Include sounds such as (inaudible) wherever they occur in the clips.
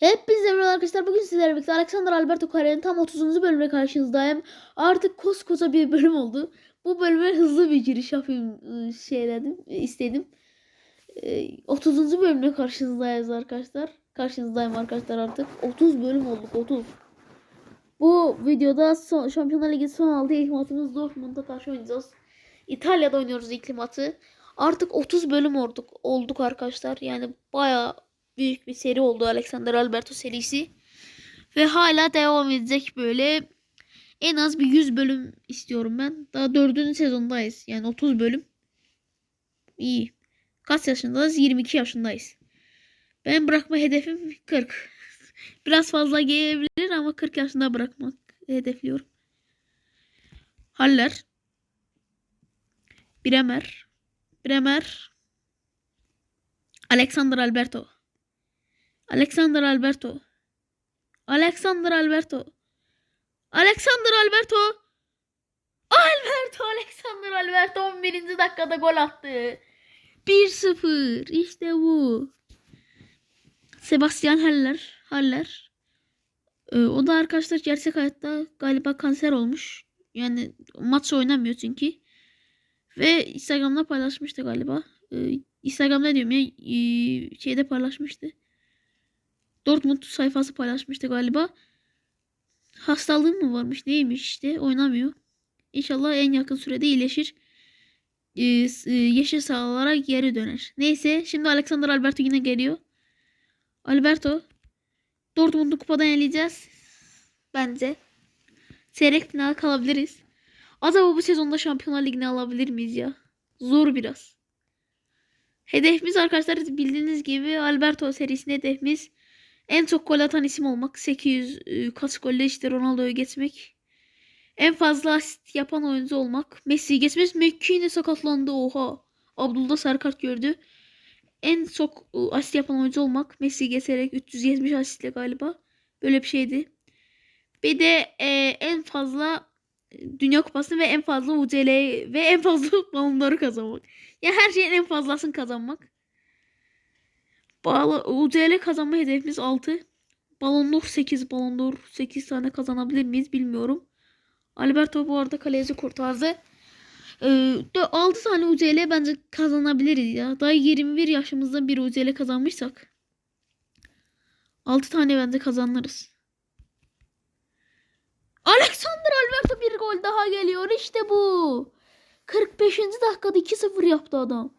Hepinize merhaba arkadaşlar. Bugün sizlerle birlikte Alexander Alberto Carrera'nın tam 30. bölümüne karşınızdayım. Artık koskoca bir bölüm oldu. Bu bölüme hızlı bir giriş yapayım ıı, şey dedim, istedim. Ee, 30. bölümüne karşınızdayız arkadaşlar. Karşınızdayım arkadaşlar artık. 30 bölüm olduk 30. Bu videoda son, Şampiyonlar Ligi son 6 ilk maçımız Dortmund'a karşı oynayacağız. İtalya'da oynuyoruz ilk maçı. Artık 30 bölüm olduk, olduk arkadaşlar. Yani bayağı büyük bir seri oldu Alexander Alberto serisi. Ve hala devam edecek böyle. En az bir 100 bölüm istiyorum ben. Daha 4. sezondayız. Yani 30 bölüm. İyi. Kaç yaşındayız? 22 yaşındayız. Ben bırakma hedefim 40. (laughs) Biraz fazla gelebilir ama 40 yaşında bırakmak hedefliyorum. Haller. Bremer. Bremer. Alexander Alberto. Alexander Alberto. Alexander Alberto. Alexander Alberto. Alberto Alexander Alberto 11. dakikada gol attı. 1-0. İşte bu. Sebastian Haller. Haller. Ee, o da arkadaşlar gerçek hayatta galiba kanser olmuş. Yani maç oynamıyor çünkü. Ve Instagram'da paylaşmıştı galiba. Ee, Instagram'da diyorum ya ee, şeyde paylaşmıştı. Dortmund sayfası paylaşmıştı galiba. Hastalığı mı varmış neymiş işte oynamıyor. İnşallah en yakın sürede iyileşir. Ee, e, yeşil sahalara geri döner. Neyse şimdi Alexander Alberto yine geliyor. Alberto. Dortmund'u kupadan eleyeceğiz. Bence. Çeyrek final kalabiliriz. Acaba bu sezonda Şampiyonlar Ligi'ni alabilir miyiz ya? Zor biraz. Hedefimiz arkadaşlar bildiğiniz gibi Alberto serisinde hedefimiz en çok gol atan isim olmak. 800 e, kaç golle işte Ronaldo'yu geçmek. En fazla asist yapan oyuncu olmak. Messi'yi geçmez. McKinney sakatlandı oha. Abdullah sarı kart gördü. En çok e, asist yapan oyuncu olmak. Messi'yi geçerek 370 asistle galiba. Böyle bir şeydi. Bir de e, en fazla Dünya Kupası'nı ve en fazla UCL ve en fazla (laughs) balonları kazanmak. Ya her şeyin en fazlasını kazanmak. UCL kazanma hedefimiz 6. Ballon d'Or 8. Ballon d'Or 8 tane kazanabilir miyiz bilmiyorum. Alberto bu arada kaleci kurtardı. Ee, 6 tane UCL bence kazanabiliriz ya. Daha 21 yaşımızda bir UCL kazanmışsak. 6 tane bence kazanırız. Alexander Alberto bir gol daha geliyor. İşte bu. 45. dakikada 2-0 yaptı adam.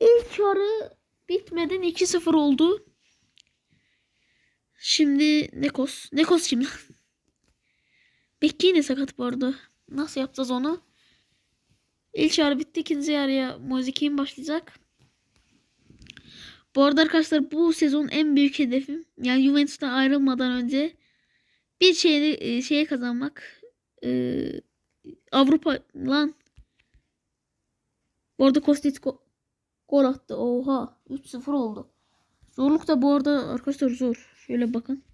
İlk yarı bitmeden 2-0 oldu. Şimdi Nekos. Nekos kim? (laughs) Bekki yine sakat bu arada. Nasıl yapacağız onu? İlk yarı bitti. ikinci yarıya Mozikin başlayacak. Bu arada arkadaşlar bu sezon en büyük hedefim. Yani Juventus'tan ayrılmadan önce bir şeyi e, şeye kazanmak. Ee, Avrupa lan. Bu arada Kostic go- gol attı. Oha. 3-0 oldu. Zorluk da bu arada arkadaşlar zor. Şöyle bakın.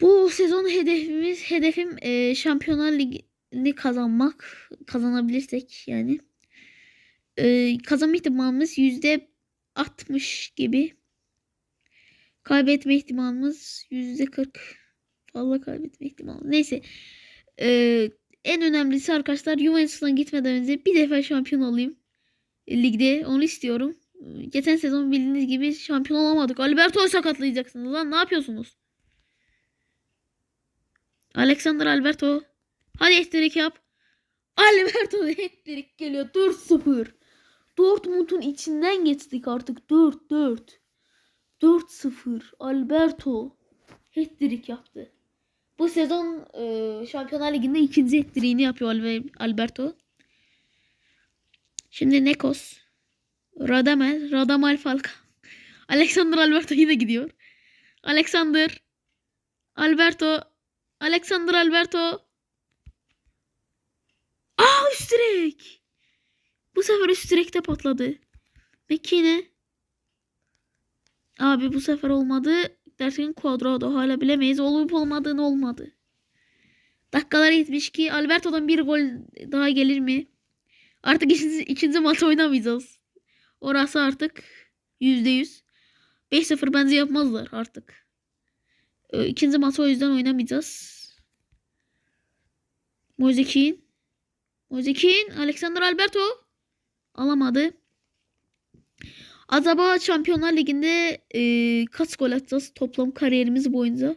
Bu sezon hedefimiz hedefim e, Şampiyonlar Ligi'ni kazanmak. Kazanabilirsek yani. E, kazanma ihtimalimiz yüzde 60 gibi. Kaybetme ihtimalimiz yüzde 40. Fazla kaybetme ihtimali. Neyse. Ee, en önemlisi arkadaşlar Juventus'tan gitmeden önce bir defa şampiyon olayım. Ligde onu istiyorum. Geçen sezon bildiğiniz gibi şampiyon olamadık. Alberto'yu sakatlayacaksınız lan. Ne yapıyorsunuz? Alexander Alberto. Hadi hat yap. Alberto hat geliyor. 4-0. Dortmund'un içinden geçtik artık. 4-4. 4-0. Alberto hat yaptı. Bu sezon e, Şampiyonlar Ligi'nde ikinci hat yapıyor Alberto. Şimdi Nekos. Radamel. Radamel Falcao. Alexander Alberto yine gidiyor. Alexander. Alberto. Alexander Alberto. Aa üst direk. Bu sefer üst direkte patladı. Peki yine. Abi bu sefer olmadı. Derken Cuadrado hala bilemeyiz. Olup olmadığını olmadı. Dakikalar 72. Alberto'dan bir gol daha gelir mi? Artık ikinci, ikinci maç oynamayacağız. Orası artık %100. 5-0 bence yapmazlar artık. Ee, ikinci maçı o yüzden oynamayacağız. Moisekin. Moisekin. Alexander Alberto. Alamadı. Acaba Şampiyonlar Ligi'nde e, kaç gol atacağız toplam kariyerimiz boyunca?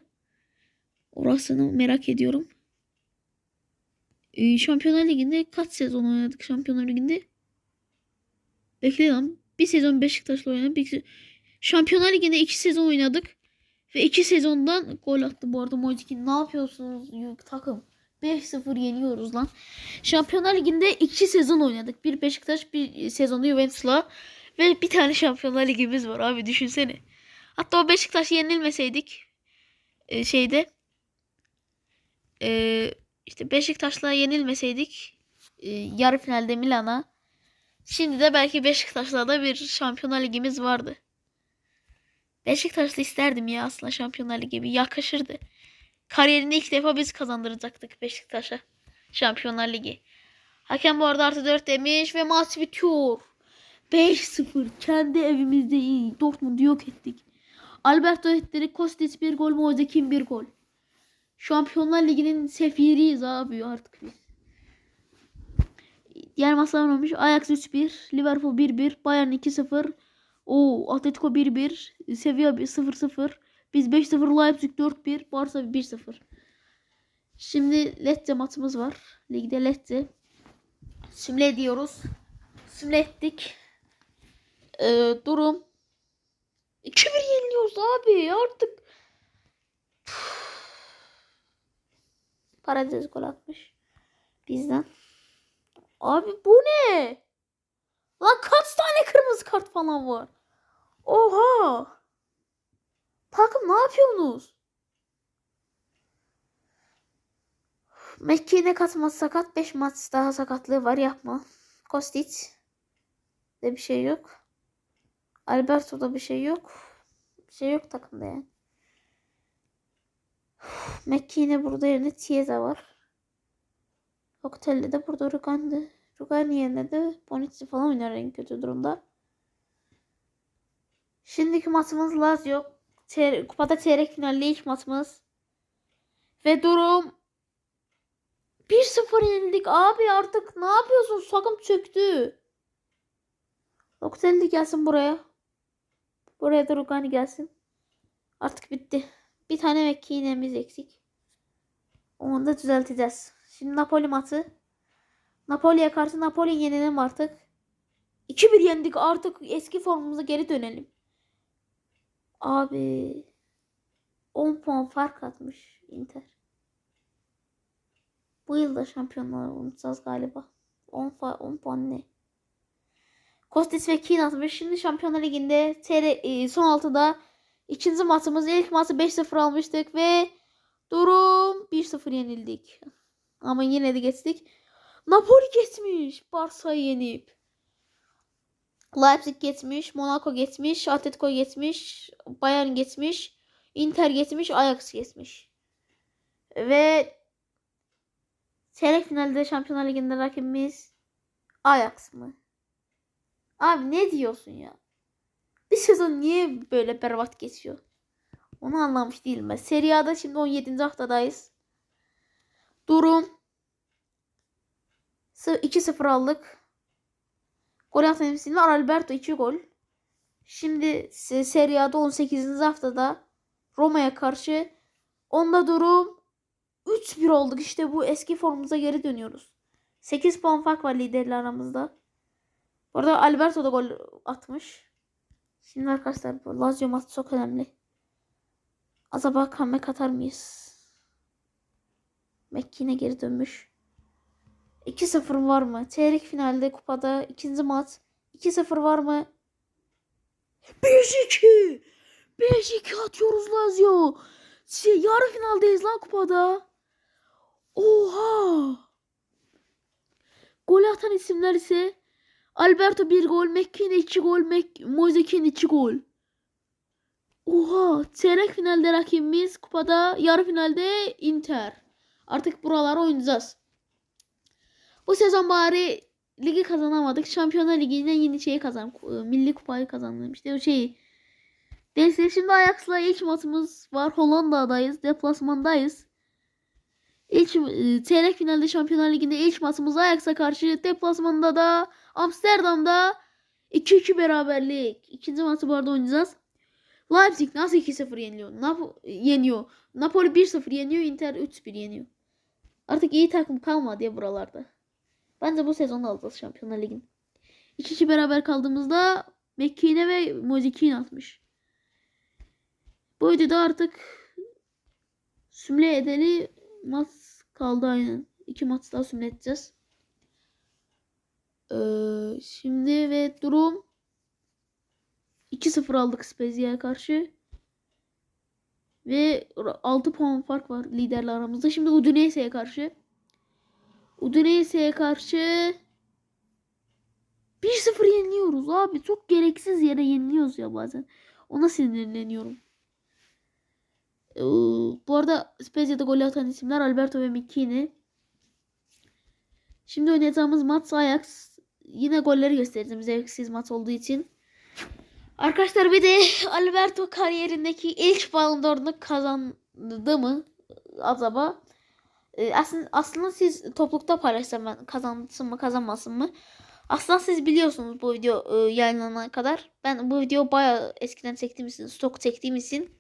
Orasını merak ediyorum. E, Şampiyonlar Ligi'nde kaç sezon oynadık Şampiyonlar Ligi'nde? Bekle lan. Bir sezon Beşiktaş'la oynadık. Bir se- Şampiyonlar Ligi'nde iki sezon oynadık. Ve iki sezondan gol attı bu arada Moisekin. Ne yapıyorsunuz yük takım? 5-0 yeniyoruz lan. Şampiyonlar Ligi'nde iki sezon oynadık. Bir Beşiktaş bir sezonu Juventus'la. Ve bir tane Şampiyonlar Ligimiz var abi düşünsene. Hatta o Beşiktaş yenilmeseydik e, şeyde e, işte Beşiktaş'la yenilmeseydik e, yarı finalde Milan'a şimdi de belki Beşiktaş'la da bir Şampiyonlar Ligimiz vardı. Beşiktaş'la isterdim ya aslında Şampiyonlar Ligi bir yakışırdı. Kariyerinde ilk defa biz kazandıracaktık Beşiktaş'a Şampiyonlar Ligi. Hakem bu arada artı 4 demiş ve maç bitiyor. 5-0 kendi evimizde iyi. Dortmund'u yok ettik. Alberto Etleri, Kostic bir gol, Moisekin bir gol. Şampiyonlar Ligi'nin sefiriyiz abi artık biz. Diğer maçlar olmuş. Ajax 3-1, Liverpool 1-1, Bayern 2-0, o Atletico 1-1, Sevilla 0-0. Biz 5-0, Leipzig 4-1, Barça 1-0. Şimdi Lecce maçımız var. Ligde Lecce. Simüle ediyoruz. Simüle ettik. Ee, durum 2-1 yeniliyoruz abi artık. Paradise gol atmış. Bizden. Abi bu ne? Lan kaç tane kırmızı kart falan var? Oha. Takım ne yapıyorsunuz? Mekke'ne katması sakat. 5 maç daha sakatlığı var yapma. Kostic. De bir şey yok. Alberto'da bir şey yok. Bir şey yok takımda yani. Mekki yine burada yerine Chiesa var. Oktelli de burada Rugani. Rugani yerine de Bonucci falan oynar en kötü durumda. Şimdiki maçımız Lazio. Çeyre- kupada çeyrek finalde ilk maçımız. Ve durum 1-0 yenildik. Abi artık ne yapıyorsun? Sakım çöktü. Oktelli gelsin buraya. Buraya da Rugani gelsin. Artık bitti. Bir tane Mekki iğnemiz eksik. Onu da düzelteceğiz. Şimdi Napoli maçı. Napoli'ye karşı Napoli yenelim artık. 2-1 yendik artık eski formumuza geri dönelim. Abi 10 puan fark atmış Inter. Bu yıl da şampiyonlar olacağız galiba. 10, fa- 10 puan ne? Kostis ve Keane. Şimdi Şampiyonlar Ligi'nde e, son altıda ikinci maçımız ilk maçı 5-0 almıştık ve durum 1-0 yenildik. Ama yine de geçtik. Napoli geçmiş. Barsa'yı yenip. Leipzig geçmiş. Monaco geçmiş. Atletico geçmiş. Bayern geçmiş. Inter geçmiş. Ajax geçmiş. Ve çeyrek finalde Şampiyonlar Ligi'nde rakibimiz Ajax mı? Abi ne diyorsun ya? Sezon niye böyle berbat geçiyor? Onu anlamış değilim ben. Serie A'da şimdi 17. haftadayız. Durum 2-0 aldık. Gol atan temsilci var. Alberto 2 gol. Şimdi se- Serie A'da 18. haftada Roma'ya karşı onda durum 3-1 olduk. İşte bu eski formumuza geri dönüyoruz. 8 puan fark var liderle aramızda. Bu Alberto da gol atmış. Şimdi arkadaşlar bu Lazio maçı çok önemli. Acaba comeback atar mıyız? Yine geri dönmüş. 2-0 var mı? Çeyrek finalde kupada ikinci maç. 2-0 var mı? 5-2. 5-2 atıyoruz Lazio. Şey, yarı finaldeyiz lan kupada. Oha. Gol atan isimler ise Alberto 1 gol, McKean 2 gol, Mac Moisekin 2 gol. Oha! Çeyrek finalde rakibimiz, kupada yarı finalde Inter. Artık buralara oynayacağız. Bu sezon bari ligi kazanamadık. Şampiyonlar Ligi'nden yeni şeyi kazan. Milli kupayı kazandım. İşte o şeyi Neyse şimdi Ajax'la ilk maçımız var. Hollanda'dayız. Deplasmandayız. İlk e, çeyrek finalde Şampiyonlar Ligi'nde ilk maçımız Ajax'a karşı. Deplasmanda da Amsterdam'da 2-2 beraberlik. İkinci maçı bu arada oynayacağız. Leipzig nasıl 2-0 yeniliyor? Nap yeniyor. Napoli 1-0 yeniyor. Inter 3-1 yeniyor. Artık iyi takım kalmadı ya buralarda. Bence bu sezon alacağız Şampiyonlar Ligi'ni. 2-2 beraber kaldığımızda Mekkine ve Mozikin atmış. Bu videoda artık sümle edeli maç kaldı aynen. İki maç daha sümle. Ee, şimdi ve durum 2-0 aldık Spezia'ya karşı. Ve 6 puan fark var liderle aramızda. Şimdi Udinese'ye karşı. Udinese'ye karşı 1-0 yeniliyoruz abi. Çok gereksiz yere yeniliyoruz ya bazen. Ona sinirleniyorum. Bu arada Spezia'da gol atan isimler Alberto ve Mikini. Şimdi oynayacağımız maç Ajax. Yine golleri göstereceğim zevksiz maç olduğu için. Arkadaşlar bir de Alberto kariyerindeki ilk Ballon d'Or'unu kazandı mı acaba? Ee, aslında, aslında siz toplulukta paylaşsam ben kazansın mı kazanmasın mı? Aslında siz biliyorsunuz bu video e, yayınlanana kadar. Ben bu video bayağı eskiden çektiğim için, stok çektiğim için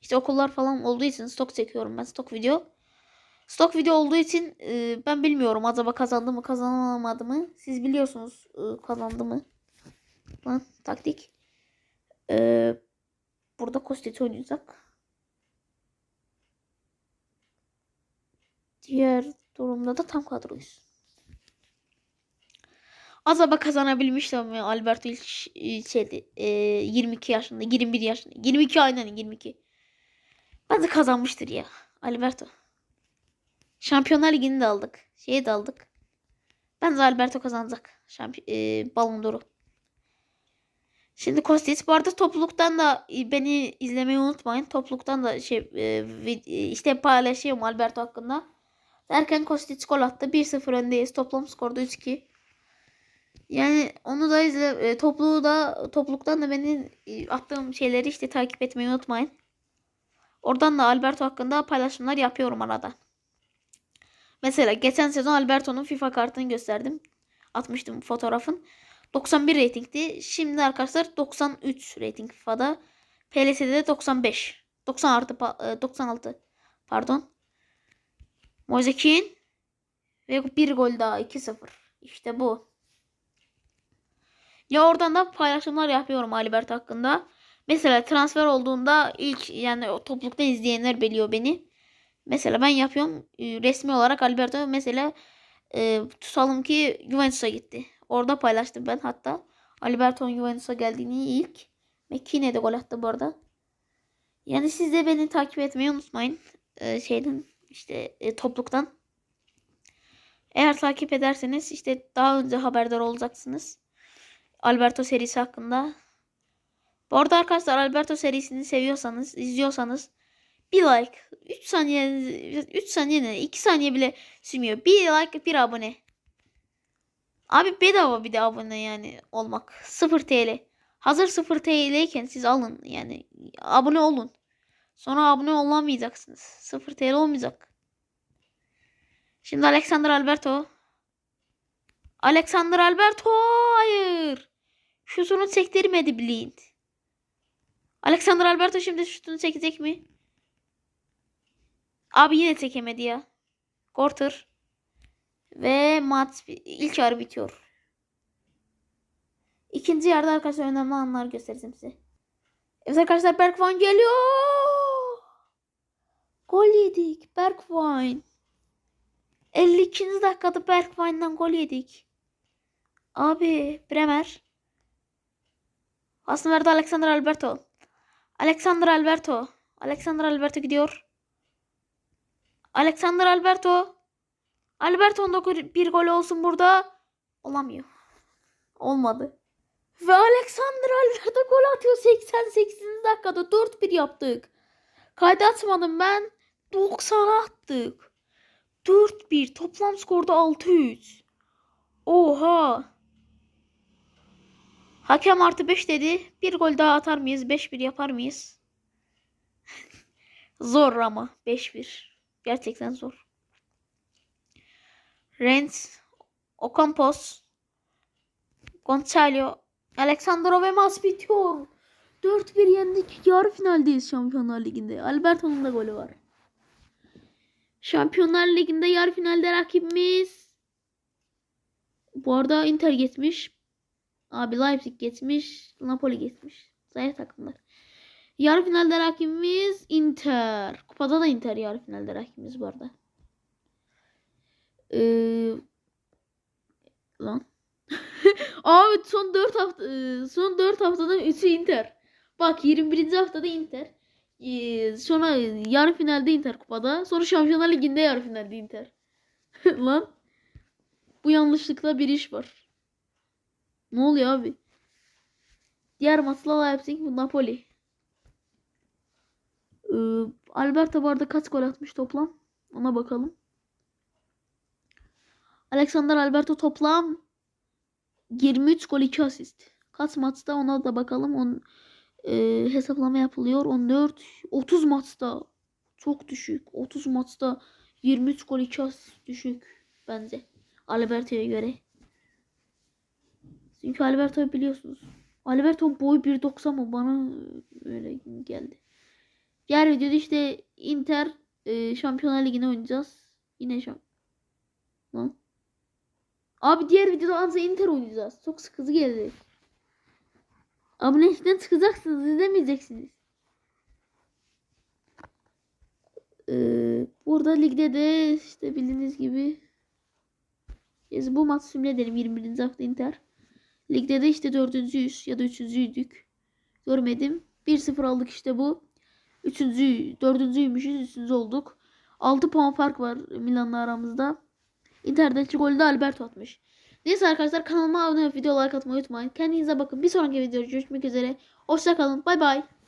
işte okullar falan olduğu için stok çekiyorum ben stok video. Stok video olduğu için e, ben bilmiyorum acaba kazandı mı kazanamadı mı. Siz biliyorsunuz e, kazandı mı. Lan taktik. E, burada Kostic oynayacak. Diğer durumda da tam kadroyuz. Acaba kazanabilmişler mi Alberto ilk e, şeydi e, 22 yaşında 21 yaşında 22 aynen 22. Bence kazanmıştır ya Alberto. Şampiyonlar Ligi'ni de aldık. Şeyi de aldık. Bence Alberto kazanacak. Şampiyon, e, Ballon d'Or'u. Şimdi Kostic bu arada topluluktan da e, beni izlemeyi unutmayın. Topluluktan da şey e, e, işte paylaşıyorum Alberto hakkında. Derken Kostic gol attı. 1-0 öndeyiz. Toplam skorda 3-2. Yani onu da izle e, topluluğu da topluluktan da beni e, attığım şeyleri işte takip etmeyi unutmayın. Oradan da Alberto hakkında paylaşımlar yapıyorum arada. Mesela geçen sezon Alberto'nun FIFA kartını gösterdim. Atmıştım fotoğrafın. 91 reytingdi. Şimdi arkadaşlar 93 reyting FIFA'da. PLS'de de 95. 90 artı pa- e, 96 pardon. Mozekin ve bir gol daha 2-0. İşte bu. Ya oradan da paylaşımlar yapıyorum Alberto hakkında. Mesela transfer olduğunda ilk yani o toplulukta izleyenler biliyor beni. Mesela ben yapıyorum e, resmi olarak Alberto mesela e, tutalım ki Juventus'a gitti. Orada paylaştım ben hatta. Alberto'nun Juventus'a geldiğini ilk. Mekine de gol attı bu arada. Yani siz de beni takip etmeyi unutmayın. E, şeyden işte e, topluluktan. Eğer takip ederseniz işte daha önce haberdar olacaksınız. Alberto serisi hakkında. Bu arada arkadaşlar Alberto serisini seviyorsanız, izliyorsanız bir like, 3 saniye 3 saniye ne? 2 saniye bile sürmüyor. Bir like, bir abone. Abi bedava bir de abone yani olmak. 0 TL. Hazır 0 TL iken siz alın yani abone olun. Sonra abone olamayacaksınız. 0 TL olmayacak. Şimdi Alexander Alberto. Alexander Alberto hayır. Şutunu çektirmedi Blind. Alexander Alberto şimdi şutunu çekecek mi? Abi yine çekemedi ya. Korter. Ve maç ilk yarı bitiyor. İkinci yarıda arkadaşlar önemli anlar göstereceğim size. Evet arkadaşlar Bergwijn geliyor. Gol yedik. Bergwijn. 52. dakikada Bergwijn'dan gol yedik. Abi Bremer. Aslında verdi Alexander Alberto. Alexander Alberto. Alexander Alberto gidiyor. Alexander Alberto. Alberto'nun da bir gol olsun burada. Olamıyor. Olmadı. Ve Alexander Alberto gol atıyor 88. dakikada 4-1 yaptık. Kaydı atmadım ben. 90 attık. 4-1 toplam skorda 6-3. Oha. Hakem artı 5 dedi. Bir gol daha atar mıyız? 5-1 yapar mıyız? (laughs) zor ama 5-1. Gerçekten zor. Renz, Ocampos, Gonçalo, Alexandro ve maç bitiyor. 4-1 yendik. Yarı finaldeyiz Şampiyonlar Ligi'nde. Alberto'nun da golü var. Şampiyonlar Ligi'nde yarı finalde rakibimiz bu arada Inter geçmiş. Abi Leipzig geçmiş. Napoli geçmiş. Zayıf takımlar. Yarı finalde rakibimiz Inter. Kupada da Inter yarı finalde rakibimiz bu arada. Ee, lan. (laughs) Abi son 4 hafta e, son 4 haftadan 3'ü Inter. Bak 21. haftada Inter. Ee, sonra yarı finalde Inter kupada. Sonra Şampiyonlar Ligi'nde yarı finalde Inter. (laughs) Lan. Bu yanlışlıkla bir iş var. Ne oluyor abi? Diğer maçla Leipzig bu Napoli. Ee, Alberto bu arada kaç gol atmış toplam? Ona bakalım. Alexander Alberto toplam 23 gol 2 asist. Kaç maçta ona da bakalım. On, e, hesaplama yapılıyor. 14 30 maçta çok düşük. 30 maçta 23 gol 2 asist düşük bence. Alberto'ya göre. Çünkü Alberto'yu biliyorsunuz. Alberto boy 1.90 mı bana öyle geldi. Diğer videoda işte Inter e, Şampiyonlar Ligi'ne oynayacağız. Yine şamp. Lan. Abi diğer videoda Anza Inter oynayacağız. Çok sıkıcı geldi. Abonelikten çıkacaksınız. izlemeyeceksiniz. Ee, burada ligde de işte bildiğiniz gibi biz bu maç simüle edelim 21. hafta Inter. Ligde de işte dördüncüyüz ya da üçüncüydük. Görmedim. 1-0 aldık işte bu. Üçüncü, dördüncüymüşüz. Üçüncü olduk. 6 puan fark var Milan'la aramızda. Inter'deki golü de Alberto atmış. Neyse arkadaşlar kanalıma abone olup video like atmayı unutmayın. Kendinize bakın. Bir sonraki videoda görüşmek üzere. Hoşçakalın. Bay bay.